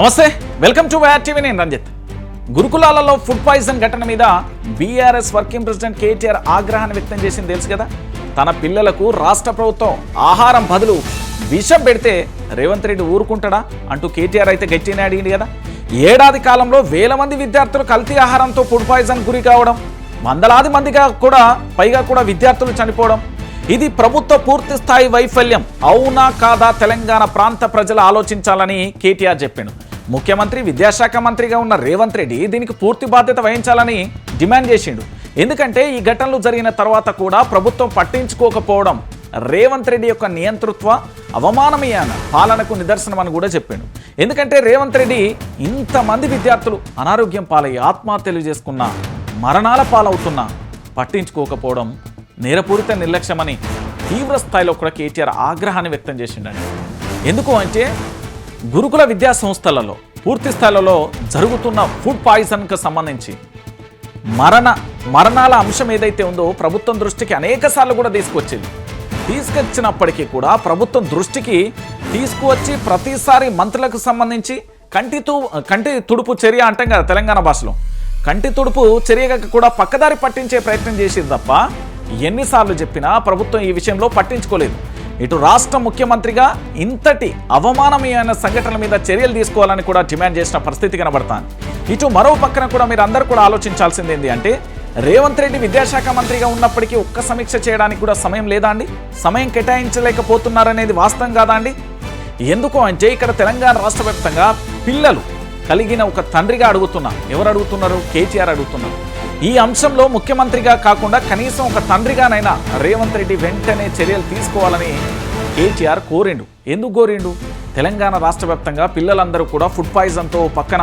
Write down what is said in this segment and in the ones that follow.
నమస్తే welcome to YR TV నేను Ranjith. గురుకులాలలో food poison ఘటన మీద బీఆర్ఎస్ వర్కింగ్ ప్రెసిడెంట్ కేటీఆర్ ఆగ్రహాన్ని వ్యక్తం చేసింది తెలుసు కదా? తన పిల్లలకు రాష్ట్ర ప్రభుత్వం ఆహారం బదులు విషం పెడితే రేవంత్ రెడ్డి ఊరుకుంటాడా అంటూ కేటీఆర్ అయితే గట్టినే అడిగింది కదా? ఏడాది కాలంలో వేల మంది విద్యార్థులు కల్తీ ఆహారంతో ఫుడ్ పాయిజన్ గురి కావడం వందలాది మందిగా కూడా పైగా కూడా విద్యార్థులు చనిపోవడం ఇది ప్రభుత్వ పూర్తి స్థాయి వైఫల్యం అవునా కాదా తెలంగాణ ప్రాంత ప్రజలు ఆలోచించాలని కేటీఆర్ చెప్పాడు. ముఖ్యమంత్రి విద్యాశాఖ మంత్రిగా ఉన్న రేవంత్ రెడ్డి దీనికి పూర్తి బాధ్యత వహించాలని డిమాండ్ చేసిండు. ఎందుకంటే ఈ ఘటనలు జరిగిన తర్వాత కూడా ప్రభుత్వం పట్టించుకోకపోవడం రేవంత్ రెడ్డి యొక్క నియంతృత్వ అవమానమయ్యాన పాలనకు నిదర్శనం అని కూడా చెప్పాడు. ఎందుకంటే రేవంత్ రెడ్డి ఇంతమంది విద్యార్థులు అనారోగ్యం పాలై ఆత్మహత్యలు చేసుకున్న మరణాల పాలవుతున్నా పట్టించుకోకపోవడం నేరపూరిత నిర్లక్ష్యమని తీవ్ర స్థాయిలో కూడా కేటీఆర్ ఆగ్రహాన్ని వ్యక్తం చేసిండండి ఎందుకు అంటే గురుకుల విద్యా సంస్థలలో పూర్తి స్థాయిలలో జరుగుతున్న ఫుడ్ పాయిజన్కు సంబంధించి మరణ మరణాల అంశం ఏదైతే ఉందో ప్రభుత్వం దృష్టికి అనేక సార్లు కూడా తీసుకొచ్చింది. తీసుకొచ్చినప్పటికీ కూడా ప్రభుత్వం దృష్టికి తీసుకువచ్చి ప్రతిసారి మంత్రులకు సంబంధించి కంటి తూ కంటి తుడుపు చర్య అంటాం కదా తెలంగాణ భాషలో. కంటి తుడుపు చర్యగా కూడా పక్కదారి పట్టించే ప్రయత్నం చేసింది తప్ప ఎన్నిసార్లు చెప్పినా ప్రభుత్వం ఈ విషయంలో పట్టించుకోలేదు. ఇటు రాష్ట్ర ముఖ్యమంత్రిగా ఇంతటి అవమానమైన సంఘటనల మీద చర్యలు తీసుకోవాలని కూడా డిమాండ్ చేసిన పరిస్థితి కనబడతాను ఇటు మరో పక్కన కూడా మీరు అందరూ కూడా ఆలోచించాల్సింది ఏంటి అంటే రేవంత్ రెడ్డి విద్యాశాఖ మంత్రిగా ఉన్నప్పటికీ ఒక్క సమీక్ష చేయడానికి కూడా సమయం లేదా అండి? సమయం కేటాయించలేకపోతున్నారనేది వాస్తవం కాదా అండి? ఎందుకు అంటే ఇక్కడ తెలంగాణ రాష్ట్ర పిల్లలు కలిగిన ఒక తండ్రిగా అడుగుతున్నా. ఎవరు అడుగుతున్నారు? కేటీఆర్ అడుగుతున్నారు. ఈ అంశంలో ముఖ్యమంత్రిగా కాకుండా కనీసం ఒక తండ్రిగానైనా రేవంత్ రెడ్డి వెంటనే చర్యలు తీసుకోవాలని కేటీఆర్ కోరిండు. ఎందుకు కోరిండు? తెలంగాణ రాష్ట్ర వ్యాప్తంగా పిల్లలందరూ కూడా ఫుడ్ పాయిజన్తో పక్కన.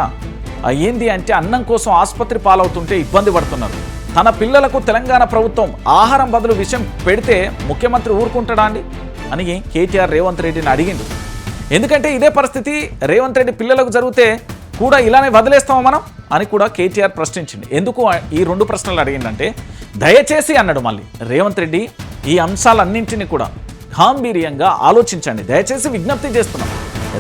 ఏంది అంటే అన్నం కోసం ఆసుపత్రి పాలవుతుంటే ఇబ్బంది పడుతున్నారు. తన పిల్లలకు తెలంగాణ ప్రభుత్వం ఆహారం బదులు విషయం పెడితే ముఖ్యమంత్రి ఊరుకుంటాడా అండి? అని కేటీఆర్ రేవంత్ రెడ్డిని అడిగిండు. ఎందుకంటే ఇదే పరిస్థితి రేవంత్ రెడ్డి పిల్లలకు జరిగితే కూడా ఇలానే వదిలేస్తామా మనం? అని కూడా కేటీఆర్ ప్రశ్నించింది. ఎందుకు ఈ రెండు ప్రశ్నలు అడిగిందంటే దయచేసి అన్నాడు మళ్ళీ. రేవంత్ రెడ్డి ఈ అంశాలన్నింటినీ కూడా గాంభీర్యంగా ఆలోచించండి. దయచేసి విజ్ఞప్తి చేస్తున్నాం.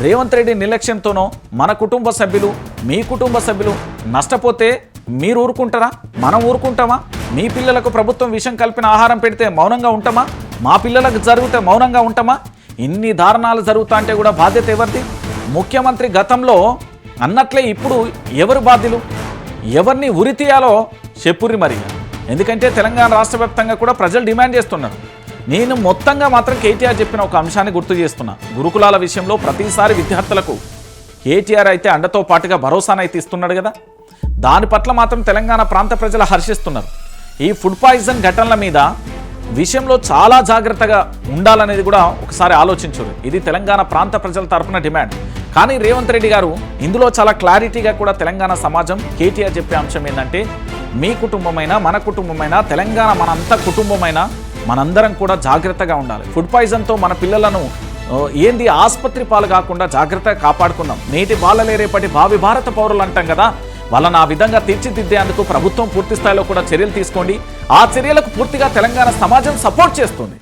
రేవంత్ రెడ్డి నిర్లక్ష్యంతోనో మన కుటుంబ సభ్యులు మీ కుటుంబ సభ్యులు నష్టపోతే మీరు ఊరుకుంటారా? మనం ఊరుకుంటామా? మీ పిల్లలకు ప్రభుత్వం విషం కలిపిన ఆహారం పెడితే మౌనంగా ఉంటామా? మా పిల్లలకు జరిగితే మౌనంగా ఉంటామా? ఇన్ని దారుణాలు జరుగుతా అంటే కూడా బాధ్యత ఎవరిది? ముఖ్యమంత్రి గతంలో అన్నట్లే ఇప్పుడు ఎవరు బాధ్యులు? ఎవరిని ఉరి తీయాలో మరి. ఎందుకంటే తెలంగాణ రాష్ట్ర వ్యాప్తంగా కూడా ప్రజలు డిమాండ్ చేస్తున్నారు. నేను మొత్తంగా మాత్రం కేటీఆర్ చెప్పిన ఒక అంశాన్ని గుర్తు చేస్తున్నా. గురుకులాల విషయంలో ప్రతిసారి విద్యార్థులకు కేటీఆర్ అయితే అండతో పాటుగా భరోసానైతే ఇస్తున్నాడు కదా. దాని పట్ల మాత్రం తెలంగాణ ప్రాంత ప్రజలు హర్షిస్తున్నారు. ఈ ఫుడ్ పాయిజన్ ఘటనల మీద విషయంలో చాలా జాగ్రత్తగా ఉండాలనేది కూడా ఒకసారి ఆలోచించరు. ఇది తెలంగాణ ప్రాంత ప్రజల తరపున డిమాండ్. కానీ రేవంత్ రెడ్డి గారు ఇందులో చాలా క్లారిటీగా కూడా తెలంగాణ సమాజం కేటీఆర్ చెప్పే అంశం ఏంటంటే మీ కుటుంబమైనా మన కుటుంబమైనా తెలంగాణ మనంత కుటుంబమైనా మనందరం కూడా జాగ్రత్తగా ఉండాలి. ఫుడ్ పాయిజన్తో మన పిల్లలను ఏంది ఆసుపత్రి పాలు కాకుండా జాగ్రత్తగా కాపాడుకుందాం. నేటి బాలలే రేపటి భావి భారత పౌరులు అంటాం కదా వాళ్ళని ఆ విధంగా తీర్చిదిద్దేందుకు ప్రభుత్వం పూర్తి స్థాయిలో కూడా చర్యలు తీసుకోండి. ఆ చర్యలకు పూర్తిగా తెలంగాణ సమాజం సపోర్ట్ చేస్తుంది.